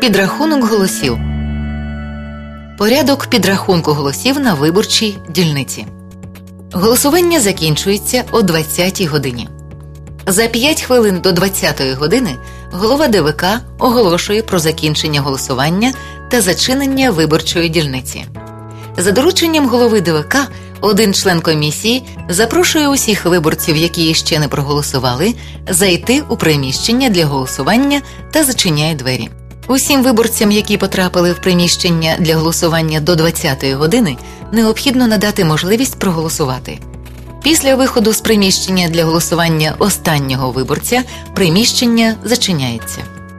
Підрахунок голосів. Порядок підрахунку голосів на виборчій дільниці. Голосування закінчується о 20-й годині. За 5 хвилин до 20-ї години голова ДВК оголошує про закінчення голосування та зачинення виборчої дільниці. За дорученням голови ДВК один член комісії запрошує усіх виборців, які ще не проголосували, зайти у приміщення для голосування та зачиняє двері. Усім виборцям, які потрапили в приміщення для голосування до 20-ї години, необхідно надати можливість проголосувати. Після виходу з приміщення для голосування останнього виборця приміщення зачиняється.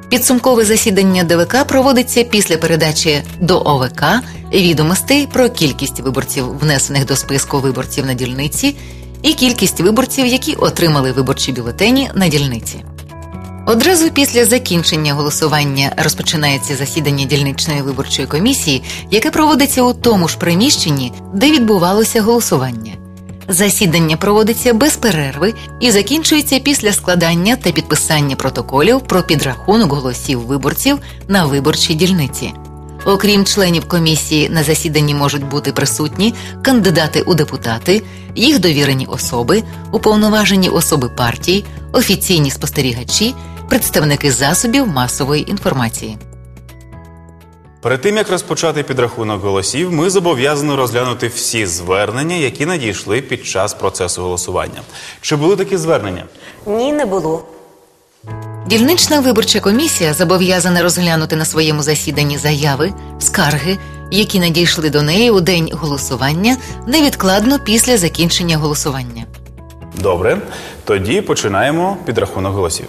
Підсумкове засідання ДВК проводиться після передачі до ОВК відомостей про кількість виборців, внесених до списку виборців на дільниці, і кількість виборців, які отримали виборчі бюлетені на дільниці. Одразу після закінчення голосування розпочинається засідання дільничної виборчої комісії, яке проводиться у тому ж приміщенні, де відбувалося голосування. Засідання проводиться без перерви і закінчується після складання та підписання протоколів про підрахунок голосів виборців на виборчій дільниці. Окрім членів комісії, на засіданні можуть бути присутні кандидати у депутати, їх довірені особи, уповноважені особи партій, офіційні спостерігачі, представники засобів масової інформації. Перед тим як розпочати підрахунок голосів, ми зобов'язані розглянути всі звернення, які надійшли під час процесу голосування. Чи були такі звернення? Ні, не було. Дільнична виборча комісія зобов'язана розглянути на своєму засіданні заяви, скарги, які надійшли до неї у день голосування невідкладно після закінчення голосування. Добре, тоді починаємо підрахунок голосів.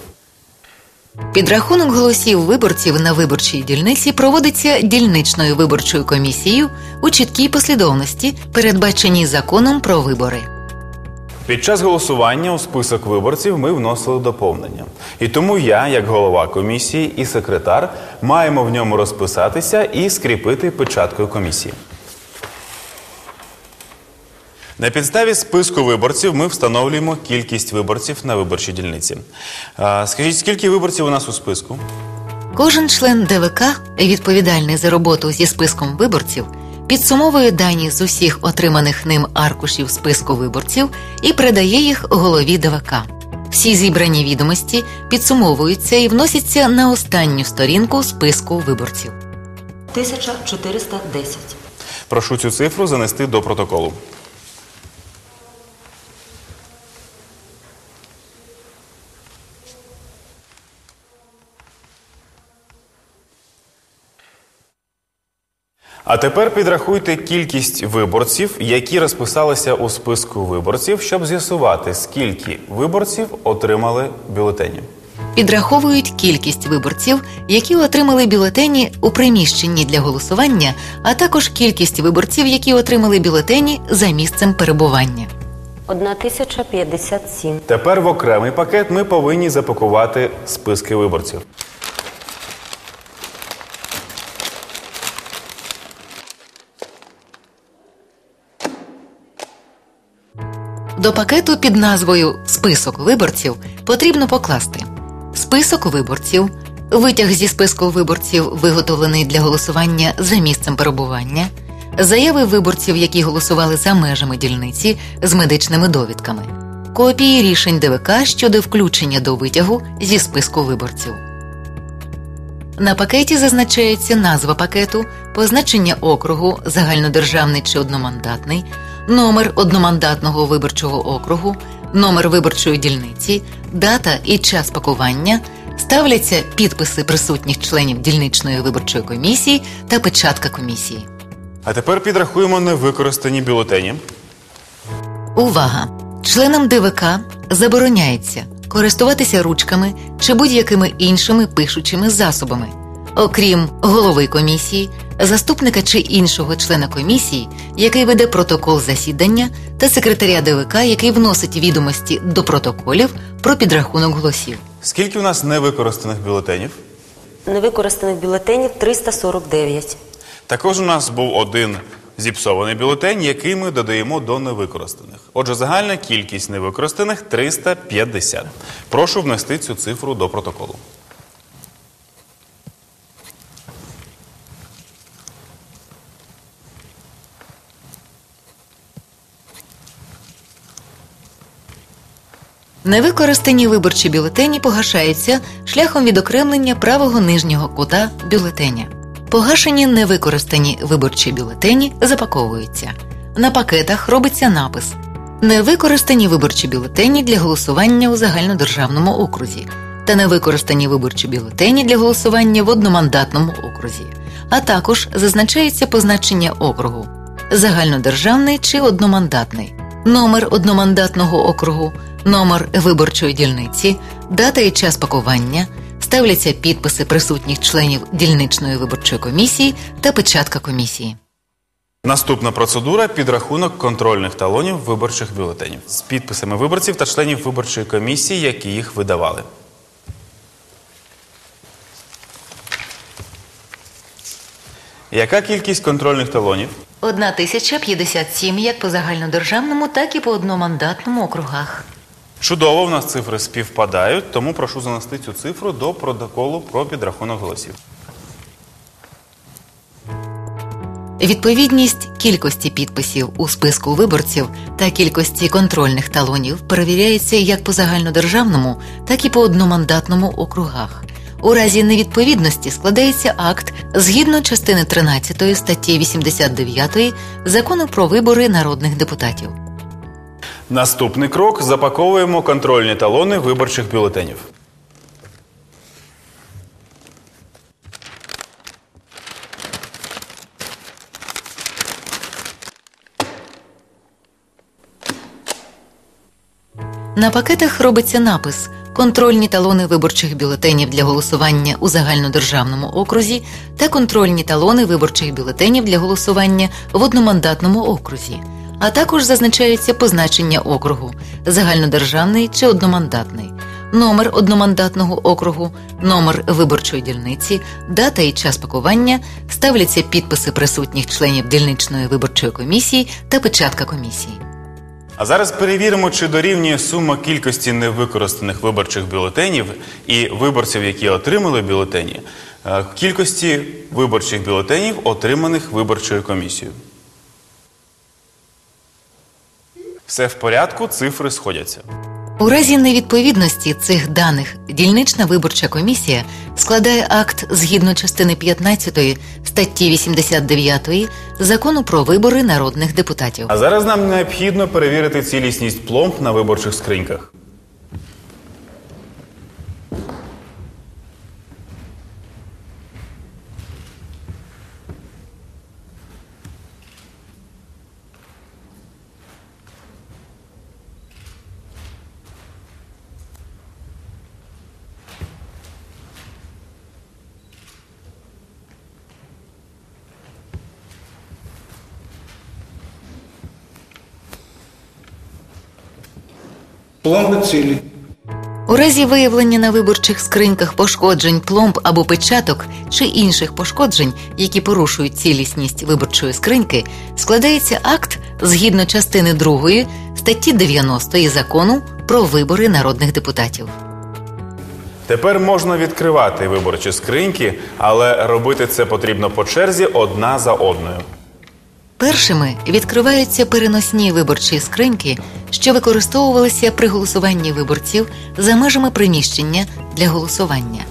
Підрахунок голосів виборців на виборчій дільниці проводиться дільничною виборчою комісією у чіткій послідовності, передбаченій законом про вибори. Під час голосування у список виборців ми вносили доповнення. І тому я, як голова комісії і секретар, маємо в ньому розписатися і скріпити печаткою комісії. На підставі списку виборців ми встановлюємо кількість виборців на виборчій дільниці. Скажіть, скільки виборців у нас у списку? Кожен член ДВК, відповідальний за роботу зі списком виборців, підсумовує дані з усіх отриманих ним аркушів списку виборців і передає їх голові ДВК. Всі зібрані відомості підсумовуються і вносяться на останню сторінку списку виборців. 1410. Прошу цю цифру занести до протоколу. А тепер підрахуйте кількість виборців, які розписалися у списку виборців, щоб з'ясувати, скільки виборців отримали бюлетенів. Підраховують кількість виборців, які отримали бюлетені у приміщенні для голосування, а також кількість виборців, які отримали бюлетені за місцем перебування. 1057. Тепер в окремий пакет ми повинні запакувати списки виборців. До пакету під назвою Список виборців потрібно покласти. Список виборців, витяг зі списку виборців, виготовлений для голосування за місцем перебування, заяви виборців, які голосували за межами дільниці з медичними довідками, копії рішень ДВК щодо включення до витягу зі списку виборців. На пакеті зазначається назва пакету, позначення округу, загальнодержавний чи одномандатний, номер одномандатного виборчого округу, номер виборчої дільниці, дата і час пакування, ставляться підписи присутніх членів дільничної виборчої комісії та печатка комісії. А тепер підрахуємо невикористані бюлетені. Увага! Членам ДВК забороняється користуватися ручками чи будь-якими іншими пишучими засобами, окрім голови комісії, заступника чи іншого члена комісії, який веде протокол засідання, та секретаря ДВК, який вносить відомості до протоколів про підрахунок голосів. Скільки у нас невикористаних бюлетенів? Невикористаних бюлетенів 349. Також у нас був один зіпсований бюлетень, який ми додаємо до невикористаних. Отже, загальна кількість невикористаних 350. Прошу внести цю цифру до протоколу. Невикористані виборчі бюлетені погашаються шляхом відокремлення правого нижнього кута бюлетеня. Погашені невикористані виборчі бюлетені запаковуються. На пакетах робиться напис Невикористані виборчі бюлетені для голосування у загальнодержавному окрузі та невикористані виборчі бюлетені для голосування в одномандатному окрузі, а також зазначається позначення округу загальнодержавний чи одномандатний, номер одномандатного округу, номер виборчої дільниці, дата і час пакування, ставляться підписи присутніх членів дільничної виборчої комісії та печатка комісії. Наступна процедура підрахунок контрольних талонів виборчих бюлетенів з підписами виборців та членів виборчої комісії, які їх видавали. Яка кількість контрольних талонів? 1057 як по загальнодержавному, так і по одномандатному округах. Чудово, в нас цифри співпадають, тому прошу занести цю цифру до протоколу про підрахунок голосів. Відповідність кількості підписів у списку виборців та кількості контрольних талонів перевіряється як по загальнодержавному, так і по одномандатному округах. У разі невідповідності складається акт згідно частини 13 статті 89 закону про вибори народних депутатів. Наступний крок. Запаковуємо контрольні талони виборчих бюлетенів. На пакетах робиться напис. Контрольні талони виборчих бюлетенів для голосування у загальнодержавному окрузі та контрольні талони виборчих бюлетенів для голосування в одномандатному окрузі, а також зазначаються позначення округу загальнодержавний чи одномандатний, номер одномандатного округу, номер виборчої дільниці, дата і час пакування, ставляться підписи присутніх членів дільничної виборчої комісії та печатка комісії. А зараз перевіримо, чи дорівнює сума кількості невикористаних виборчих бюлетенів і виборців, які отримали бюлетені, е, кількості виборчих бюлетенів, отриманих виборчою комісією. Все в порядку, цифри сходяться. У разі невідповідності цих даних дільнична виборча комісія складає акт згідно частини 15 статті 89 закону про вибори народних депутатів. А зараз нам необхідно перевірити цілісність пломб на виборчих скриньках. Пломби цілі. У разі виявлення на виборчих скриньках пошкоджень пломб або печаток чи інших пошкоджень, які порушують цілісність виборчої скриньки, складається акт згідно частини 2 статті 90 закону про вибори народних депутатів. Тепер можна відкривати виборчі скриньки, але робити це потрібно по черзі одна за одною. Першими відкриваються переносні виборчі скриньки, що використовувалися при голосуванні виборців за межами приміщення для голосування.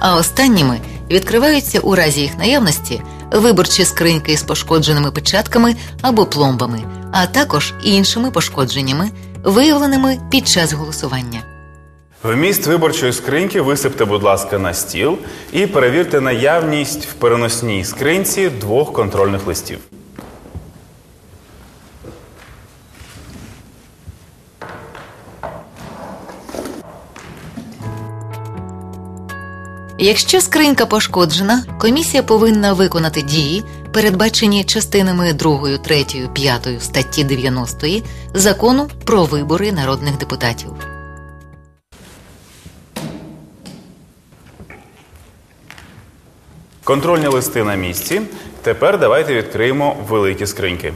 А останніми відкриваються у разі їх наявності виборчі скриньки з пошкодженими печатками або пломбами, а також іншими пошкодженнями, виявленими під час голосування. Вміст виборчої скриньки висипте, будь ласка, на стіл і перевірте наявність в переносній скринці двох контрольних листів. Якщо скринька пошкоджена, комісія повинна виконати дії, передбачені частинами 2, 3, 5 статті 90 закону про вибори народних депутатів. Контрольні листи на місці. Тепер давайте відкриємо великі скриньки.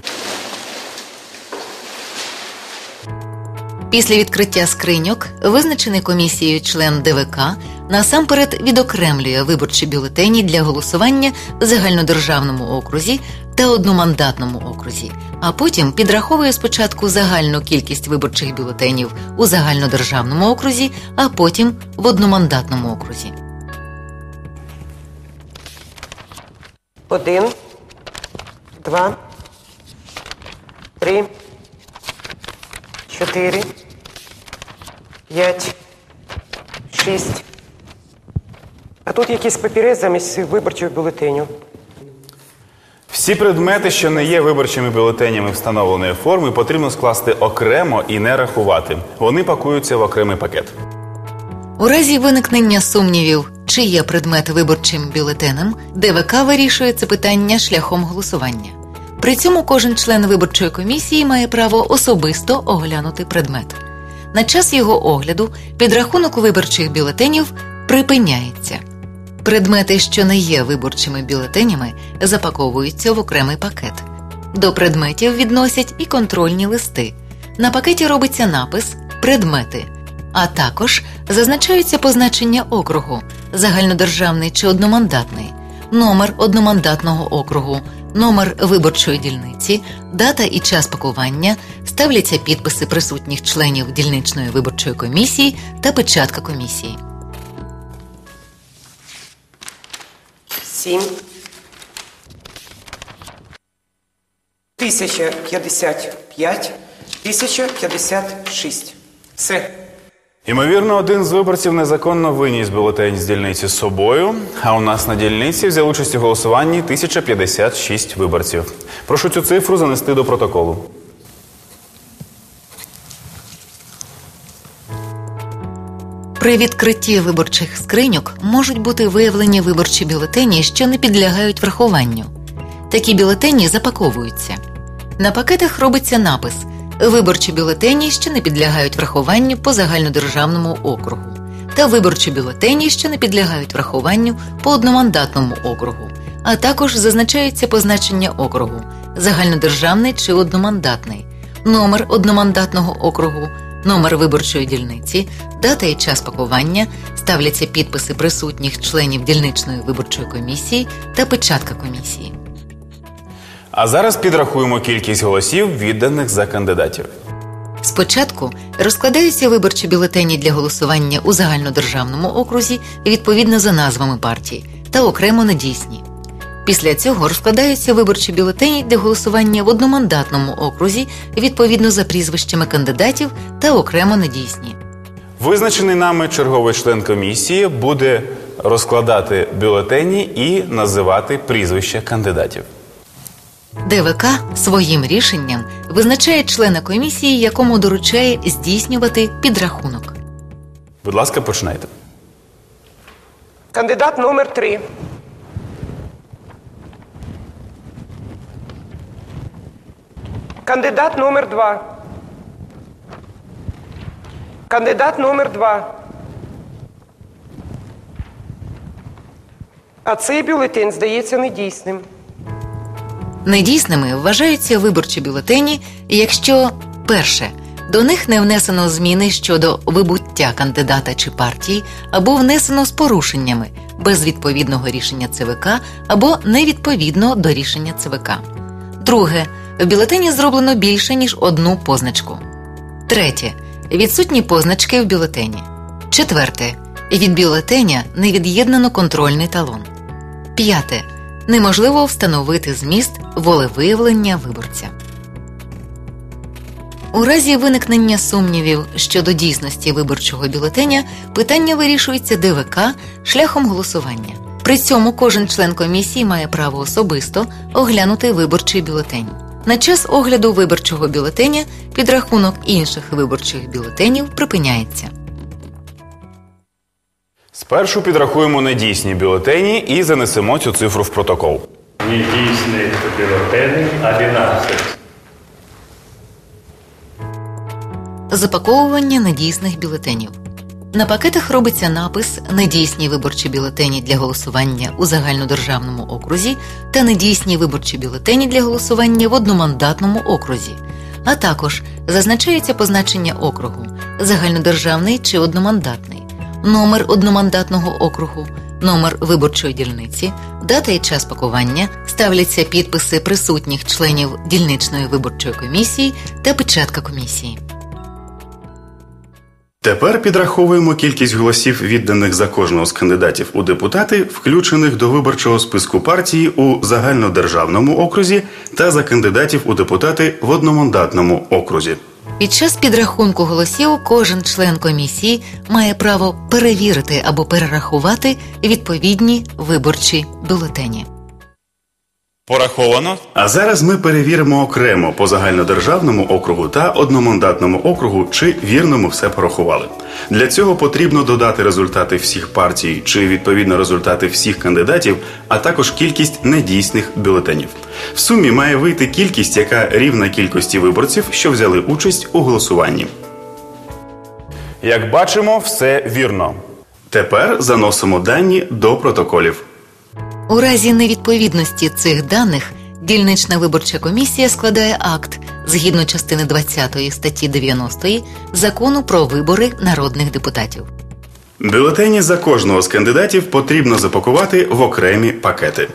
Після відкриття скриньок визначений комісією член ДВК насамперед відокремлює виборчі бюлетені для голосування в загальнодержавному окрузі та одномандатному окрузі, а потім підраховує спочатку загальну кількість виборчих бюлетенів у загальнодержавному окрузі, а потім в одномандатному окрузі. Один, два, три, чотири, п'ять, шість. А тут якийсь папірець замість виборчого бюлетеню. Всі предмети, що не є виборчими бюлетенями встановленої форми, потрібно скласти окремо і не рахувати. Вони пакуються в окремий пакет. У разі виникнення сумнівів, чи є предмет виборчим бюлетенем, ДВК вирішує це питання шляхом голосування. При цьому кожен член виборчої комісії має право особисто оглянути предмет. На час його огляду підрахунок виборчих бюлетенів припиняється. Предмети, що не є виборчими бюлетенями, запаковуються в окремий пакет. До предметів відносять і контрольні листи. На пакеті робиться напис Предмети, а також зазначаються позначення округу загальнодержавний чи одномандатний, номер одномандатного округу, номер виборчої дільниці, дата і час пакування, ставляться підписи присутніх членів дільничної виборчої комісії та печатка комісії. Сім. Тисяча п'ятдесят п'ять. Тисяча п'ятдесят шість. Все. Ймовірно, один з виборців незаконно виніс бюлетень з дільниці з собою, а у нас на дільниці взяли участь у голосуванні 1056 виборців. Прошу цю цифру занести до протоколу. При відкритті виборчих скриньок можуть бути виявлені виборчі бюлетені, що не підлягають врахуванню. Такі бюлетені запаковуються. На пакетах робиться напис Виборчі бюлетені, що не підлягають врахуванню по загальнодержавному округу, та виборчі бюлетені, що не підлягають врахуванню по одномандатному округу, а також зазначаються позначення округу загальнодержавний чи одномандатний, номер одномандатного округу, номер виборчої дільниці, дата і час пакування, ставляться підписи присутніх членів дільничної виборчої комісії та печатка комісії. А зараз підрахуємо кількість голосів, відданих за кандидатів. Спочатку розкладаються виборчі бюлетені для голосування у загальнодержавному окрузі відповідно за назвами партій та окремо недійсні. Після цього розкладаються виборчі бюлетені для голосування в одномандатному окрузі відповідно за прізвищами кандидатів та окремо недійсні. Визначений нами черговий член комісії буде розкладати бюлетені і називати прізвища кандидатів. ДВК своїм рішенням визначає члена комісії, якому доручає здійснювати підрахунок. Будь ласка, починайте. Кандидат номер три. Кандидат номер два. Кандидат номер два. А цей бюлетень здається недійсним. Недійсними вважаються виборчі бюлетені, якщо перше до них не внесено зміни щодо вибуття кандидата чи партії, або внесено з порушеннями без відповідного рішення ЦВК або невідповідно до рішення ЦВК. Друге в бюлетені зроблено більше ніж одну позначку. Третє відсутні позначки в бюлетені. Четверте від бюлетеня не від'єднано контрольний талон. П'яте неможливо встановити зміст волевиявлення виборця. У разі виникнення сумнівів щодо дійсності виборчого бюлетеня питання вирішується ДВК шляхом голосування. При цьому кожен член комісії має право особисто оглянути виборчий бюлетень. На час огляду виборчого бюлетеня підрахунок інших виборчих бюлетенів припиняється. Спершу підрахуємо недійсні бюлетені і занесемо цю цифру в протокол. Недійсних бюлетенів 11. Запаковування недійсних бюлетенів. На пакетах робиться напис Недійсні виборчі бюлетені для голосування у загальнодержавному окрузі та недійсні виборчі бюлетені для голосування в одномандатному окрузі, а також зазначається позначення округу загальнодержавний чи одномандатний, номер одномандатного округу, номер виборчої дільниці, дата і час пакування, ставляться підписи присутніх членів дільничної виборчої комісії та печатка комісії. Тепер підраховуємо кількість голосів, відданих за кожного з кандидатів у депутати, включених до виборчого списку партії у загальнодержавному окрузі та за кандидатів у депутати в одномандатному окрузі. Під час підрахунку голосів кожен член комісії має право перевірити або перерахувати відповідні виборчі бюлетені. Пораховано. А зараз ми перевіримо окремо по загальнодержавному округу та одномандатному округу, чи вірно ми все порахували. Для цього потрібно додати результати всіх партій чи відповідно результати всіх кандидатів, а також кількість недійсних бюлетенів. В сумі має вийти кількість, яка рівна кількості виборців, що взяли участь у голосуванні. Як бачимо, все вірно. Тепер заносимо дані до протоколів. У разі невідповідності цих даних дільнична виборча комісія складає акт згідно частини 20 статті 90 закону про вибори народних депутатів. Бюлетені за кожного з кандидатів потрібно запакувати в окремі пакети.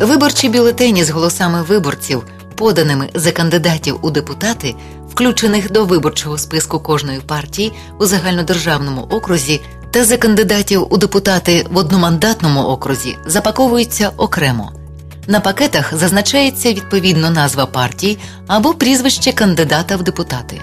Виборчі бюлетені з голосами виборців, поданими за кандидатів у депутати, включених до виборчого списку кожної партії у загальнодержавному окрузі, та за кандидатів у депутати в одномандатному окрузі, запаковуються окремо. На пакетах зазначається відповідно назва партії або прізвище кандидата в депутати.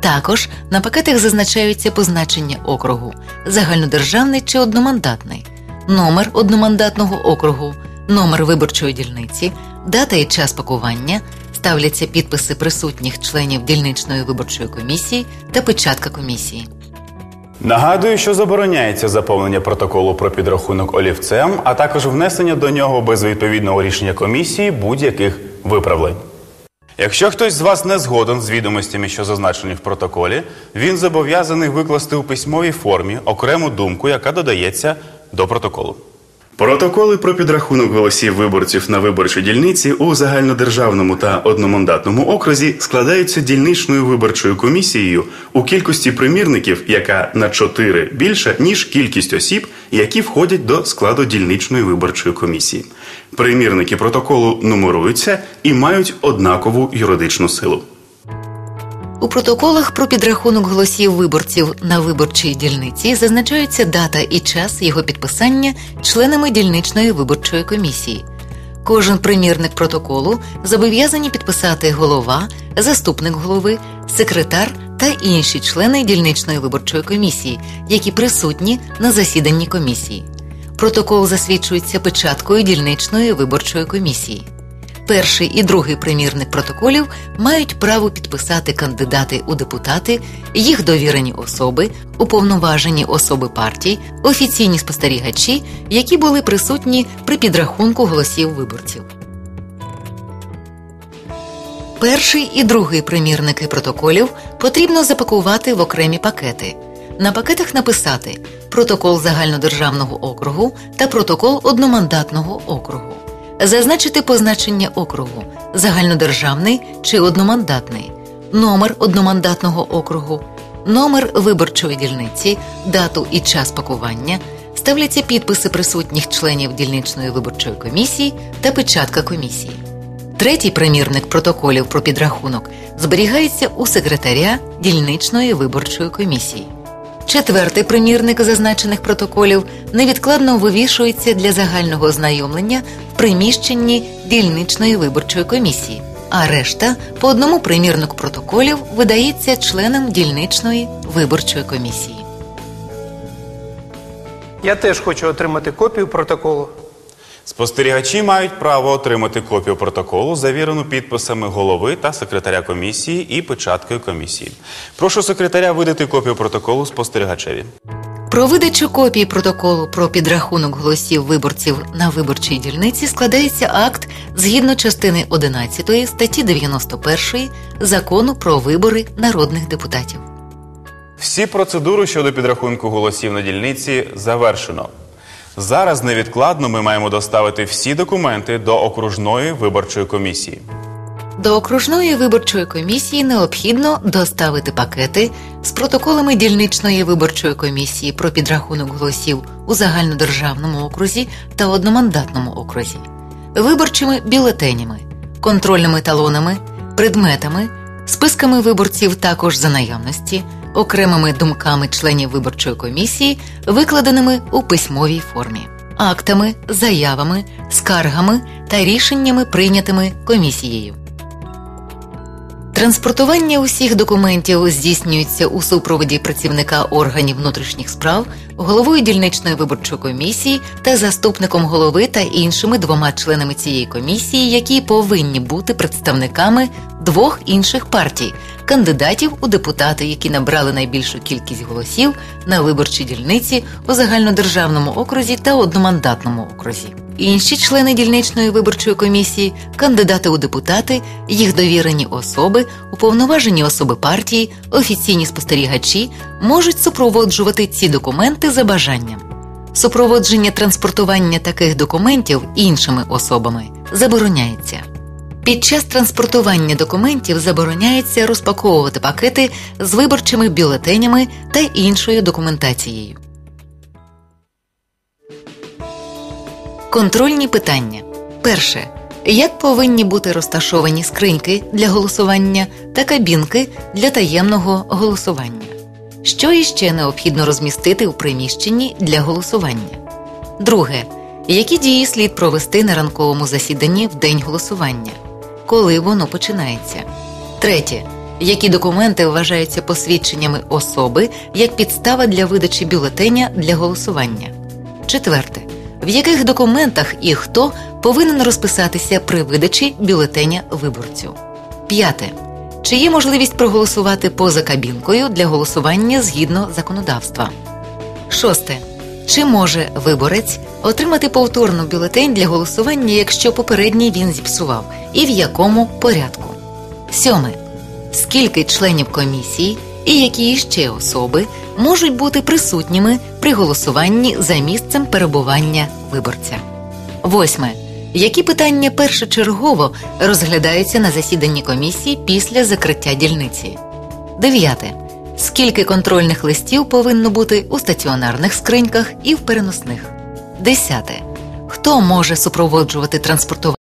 Також на пакетах зазначаються позначення округу загальнодержавний чи одномандатний, номер одномандатного округу, номер виборчої дільниці, дата і час пакування, ставляться підписи присутніх членів дільничної виборчої комісії та печатка комісії. Нагадую, що забороняється заповнення протоколу про підрахунок олівцем, а також внесення до нього без відповідного рішення комісії будь-яких виправлень. Якщо хтось з вас не згоден з відомостями, що зазначені в протоколі, він зобов'язаний викласти у письмовій формі окрему думку, яка додається до протоколу. Протоколи про підрахунок голосів виборців на виборчій дільниці у загальнодержавному та одномандатному окрузі складаються дільничною виборчою комісією у кількості примірників, яка на 4 більша ніж кількість осіб, які входять до складу дільничної виборчої комісії. Примірники протоколу нумеруються і мають однакову юридичну силу. У протоколах про підрахунок голосів виборців на виборчій дільниці зазначаються дата і час його підписання членами дільничної виборчої комісії. Кожен примірник протоколу зобов'язані підписати голова, заступник голови, секретар та інші члени дільничної виборчої комісії, які присутні на засіданні комісії. Протокол засвідчується печаткою дільничної виборчої комісії. Перший і другий примірник протоколів мають право підписати кандидати у депутати, їх довірені особи, уповноважені особи партій, офіційні спостерігачі, які були присутні при підрахунку голосів виборців. Перший і другий примірники протоколів потрібно запакувати в окремі пакети. На пакетах написати протокол загальнодержавного округу та протокол одномандатного округу зазначити позначення округу загальнодержавний чи одномандатний, номер одномандатного округу, номер виборчої дільниці, дату і час пакування, ставляться підписи присутніх членів дільничної виборчої комісії та печатка комісії. Третій примірник протоколів про підрахунок зберігається у секретаря дільничної виборчої комісії. Четвертий примірник зазначених протоколів невідкладно вивішується для загального ознайомлення в приміщенні дільничної виборчої комісії, а решта по одному примірнику протоколів видається членам дільничної виборчої комісії. Я теж хочу отримати копію протоколу. Спостерігачі мають право отримати копію протоколу, завірену підписами голови та секретаря комісії і печаткою комісії. Прошу секретаря видати копію протоколу спостерігачеві. Про видачу копії протоколу про підрахунок голосів виборців на виборчій дільниці складається акт згідно частини 11 статті 91 закону про вибори народних депутатів. Всі процедури щодо підрахунку голосів на дільниці завершено. Зараз невідкладно ми маємо доставити всі документи до окружної виборчої комісії. До окружної виборчої комісії необхідно доставити пакети з протоколами дільничної виборчої комісії про підрахунок голосів у загальнодержавному окрузі та одномандатному окрузі, виборчими бюлетенями, контрольними талонами, предметами, списками виборців також за наявності, окремими думками членів виборчої комісії, викладеними у письмовій формі, актами, заявами, скаргами та рішеннями, прийнятими комісією. Транспортування усіх документів здійснюється у супроводі працівника органів внутрішніх справ, головою дільничної виборчої комісії та заступником голови та іншими двома членами цієї комісії, які повинні бути представниками двох інших партій кандидатів у депутати, які набрали найбільшу кількість голосів на виборчій дільниці у загальнодержавному окрузі та одномандатному окрузі. Інші члени дільничної виборчої комісії, кандидати у депутати, їх довірені особи, уповноважені особи партії, офіційні спостерігачі можуть супроводжувати ці документи за бажанням. Супроводження транспортування таких документів іншими особами забороняється. Під час транспортування документів забороняється розпаковувати пакети з виборчими бюлетенями та іншою документацією. Контрольні питання. Перше. Як повинні бути розташовані скриньки для голосування та кабінки для таємного голосування? Що іще необхідно розмістити у приміщенні для голосування? Друге. Які дії слід провести на ранковому засіданні в день голосування? Коли воно починається? Третє. Які документи вважаються посвідченнями особи як підстава для видачі бюлетеня для голосування? Четверте. В яких документах і хто повинен розписатися при видачі бюлетеня виборцю? П'яте. Чи є можливість проголосувати поза кабінкою для голосування згідно законодавства? Шосте. Чи може виборець отримати повторно бюлетень для голосування, якщо попередній він зіпсував, і в якому порядку? Сьоме. Скільки членів комісії і які іще особи можуть бути присутніми при голосуванні за місцем перебування виборця? Восьме. Які питання першочергово розглядаються на засіданні комісії після закриття дільниці? Дев'яте. Скільки контрольних листів повинно бути у стаціонарних скриньках і в переносних? Десяте. Хто може супроводжувати транспортування?